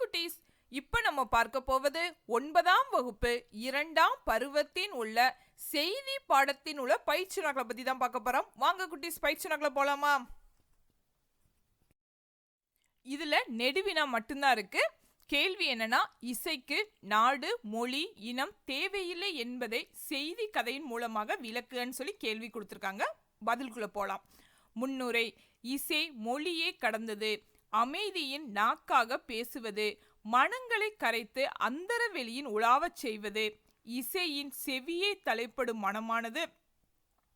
குட்டீஸ் இப்ப நம்ம பார்க்க போவது ஒன்பதாம் வகுப்பு இரண்டாம் பருவத்தின் உள்ள செய்தி பாடத்தின் உள்ள பயிற்சி நகலை பத்தி தான் பார்க்க போறோம். வாங்க குட்டீஸ் பயிற்சி நகலை போலாமா? இதுல நெடுவினா மட்டும்தான் இருக்கு. கேள்வி என்னன்னா இசைக்கு நாடு மொழி இனம் தேவையில்லை என்பதை செய்தி கதையின் மூலமாக விளக்குன்னு சொல்லி கேள்வி கொடுத்துருக்காங்க. பதிலுக்குள்ள போலாம். முன்னுரை இசை மொழியே கடந்தது. அமைதியின் நாக்காக பேசுவது மனங்களை கரைத்து அந்தர வெளியின் உலாவச் செய்வது இசையின் செவியே தலைப்படும் மனமானது.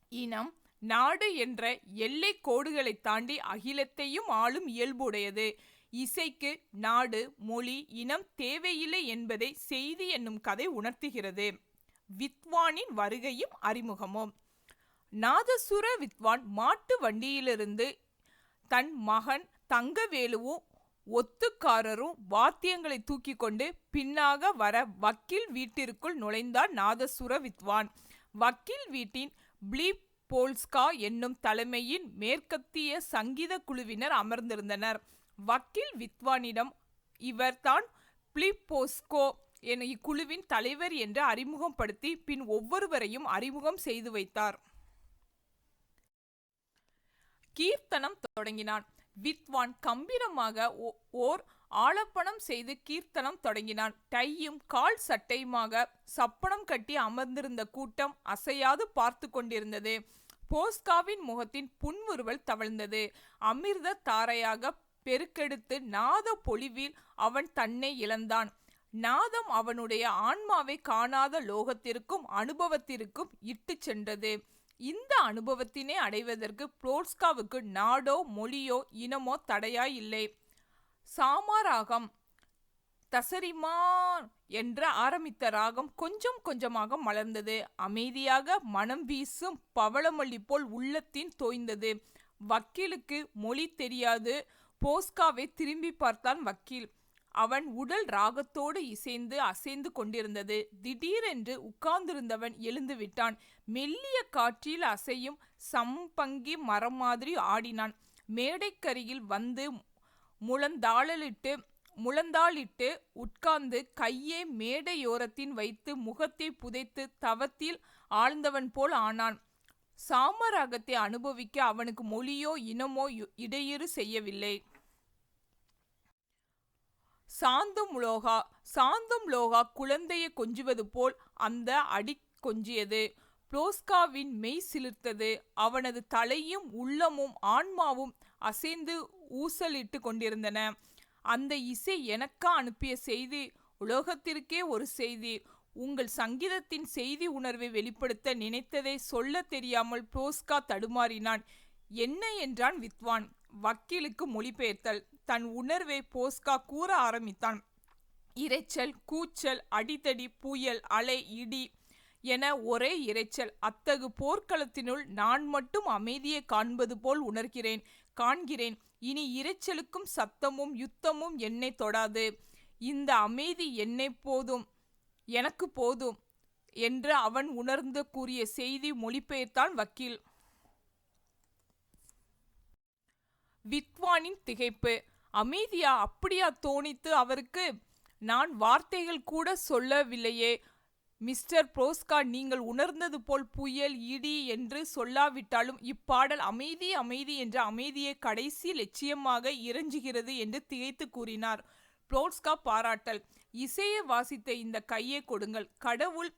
இனம் நாடு என்ற எல்லை கோடுகளை தாண்டி அகிலத்தையும் ஆளும் இயல்புடையது. இசைக்கு நாடு மொழி இனம் தேவையில்லை என்பதை செய்தி என்னும் கதை உணர்த்துகிறது. வித்வானின் வருகையும் அறிமுகமும். நாதசுர வித்வான் மாட்டு வண்டியிலிருந்து தன் மகன் தங்கவேலுவும் ஒத்துக்காரரும் வாத்தியங்களை தூக்கி கொண்டு பின்னாக வர வக்கீல் வீட்டிற்குள் நுழைந்தார் நாதசுர வித்வான். வக்கீல் வீட்டின் பிளீப் போல்ஸ்கா என்னும் தலைமையின் மேற்கத்திய சங்கீத குழுவினர் அமர்ந்திருந்தனர். வக்கீல் வித்வானிடம் இவர்தான் பிளிப்போஸ்கோ என இக்குழுவின் தலைவர் என்று அறிமுகப்படுத்தி பின் ஒவ்வொருவரையும் அறிமுகம் செய்து வைத்தார். கீர்த்தனம் தொடங்கினான். வித்வான் கம்பீரமாக ஓர் ஆலப்பனம் செய்து கீர்த்தனம் தொடங்கினான். டையும் கால் சட்டையுமாக சப்பனம் கட்டி அமர்ந்திருந்த கூட்டம் அசையாது பார்த்து கொண்டிருந்தது. போஸ்காவின் முகத்தின் புன்முறுவல் தவழ்ந்தது. அமிர்த தாரையாக பெருக்கெடுத்து நாத பொலிவில் அவன் தன்னை இழந்தான். நாதம் அவனுடைய ஆன்மாவை காணாத லோகத்திற்கும் அனுபவத்திற்கும் இட்டுச் சென்றது. இந்த அனுபவத்தினை அடைவதற்கு புளோட்ஸ்காவுக்கு நாடோ மொழியோ இனமோ தடையா இல்லை. சாமாராகம் தசரிமா என்று ஆரம்பித்த ராகம் கொஞ்சம் கொஞ்சமாக மலர்ந்தது. அமைதியாக மனம் வீசும் பவளமல்லி போல் உள்ளத்தின் தோய்ந்தது. வக்கீலுக்கு மொழி தெரியாது. போஸ்காவை திரும்பி பார்த்தான் வக்கீல். அவன் உடல் ராகத்தோடு இசைந்து அசைந்து கொண்டிருந்தது. திடீரென்று உட்கார்ந்திருந்தவன் எழுந்து விட்டான். மெல்லிய காற்றில் அசையும் சம்பங்கி மரம் மாதிரி ஆடினான். மேடைக்கரியில் வந்து முழந்தாளலிட்டு முழந்தாளிட்டு உட்கார்ந்து கையை மேடையோரத்தின் வைத்து முகத்தை புதைத்து தவத்தில் ஆழ்ந்தவன் போல் ஆனான். சாமராகத்தை அனுபவிக்க அவனுக்கு மொழியோ இனமோ யு- இடையூறு செய்யவில்லை. சாந்தும் லோகா சாந்தும் லோகா குழந்தையை கொஞ்சுவது போல் அந்த அடி கொஞ்சியது. புளோஸ்காவின் மெய் சிலிர்த்தது. அவனது தலையும் உள்ளமும் ஆன்மாவும் அசைந்து ஊசலிட்டு கொண்டிருந்தன. அந்த இசை எனக்கா அனுப்பிய செய்தி? உலோகத்திற்கே ஒரு செய்தி. உங்கள் சங்கீதத்தின் செய்தி உணர்வை வெளிப்படுத்த நினைத்ததை சொல்ல தெரியாமல் புளோஸ்கா தடுமாறினான். என்ன? என்றான் வித்வான். வக்கீலுக்கு மொழிபெயர்த்தல். தன் உணர்வை போஸ்கா கூற ஆரம்பித்தான். இரைச்சல் கூச்சல் அடிதடி புயல் அலை இடி என ஒரே இரைச்சல். அத்தகு போர்க்களத்தினுள் நான் மட்டும் அமைதியை காண்பது போல் உணர்கிறேன் காண்கிறேன். இனி இரைச்சலுக்கும் சத்தமும் யுத்தமும் என்னை தொடாது. இந்த அமைதி என்னை போதும் எனக்கு போதும் என்று அவன் உணர்ந்து கூறிய செய்தி மொழிபெயர்த்தான் வக்கீல். வித்வானின் திகைப்பு. அமைதியா அப்படியா தோணித்து அவருக்கு நான் வார்த்தைகள் கூட சொல்லவில்லையே. மிஸ்டர் புரோஸ்கா நீங்கள் உணர்ந்தது போல் புயல் இடி என்று சொல்லாவிட்டாலும் இப்பாடல் அமைதி அமைதி என்ற அமைதியை கடைசி லட்சியமாக இறைஞ்சுகிறது என்று திகைத்து கூறினார். புரோஸ்கா பாராட்டல். இசையை வாசித்த இந்த கையை கொடுங்கள். கடவுள்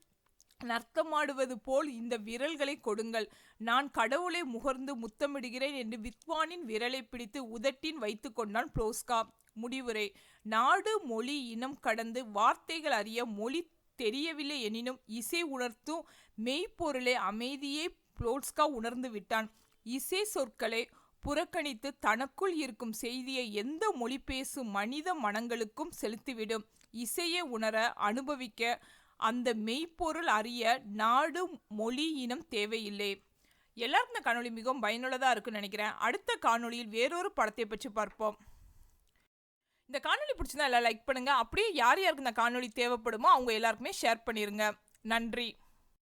நர்த்தமாடுவது போல் இந்த விரல்களை கொடுங்கள். நான் கடவுளை முகர்ந்து முத்தமிடுகிறேன் என்று வித்வானின் விரலை பிடித்து உதட்டின் வைத்து கொண்டான் புளோஸ்கா முடிவுரை. நாடு மொழி இனம் கடந்து வார்த்தைகள் அறிய மொழி தெரியவில்லை எனினும் இசை உணர்த்தும் மெய்ப்பொருளை அமைதியை புளோட்ஸ்கா உணர்ந்து விட்டான். இசை சொற்களை புறக்கணித்து தனக்குள் இருக்கும் செய்தியை எந்த மொழி பேசும் மனித மனங்களுக்கும் செலுத்திவிடும். இசையை உணர அனுபவிக்க அந்த மெய்ப்பொருள் அறிய நாடு மொழி இனம் தேவையில்லை. எல்லாருக்கும் இந்த காணொளி மிகவும் பயனுள்ளதாக இருக்குன்னு நினைக்கிறேன். அடுத்த காணொளியில் வேறொரு படத்தை பற்றி பார்ப்போம். இந்த காணொலி பிடிச்சிருந்தா எல்லாம் லைக் பண்ணுங்கள் அப்படியே யார் யாருக்கு இந்த காணொலி தேவைப்படுமோ அவங்க எல்லாருக்குமே ஷேர் பண்ணிடுங்க நன்றி.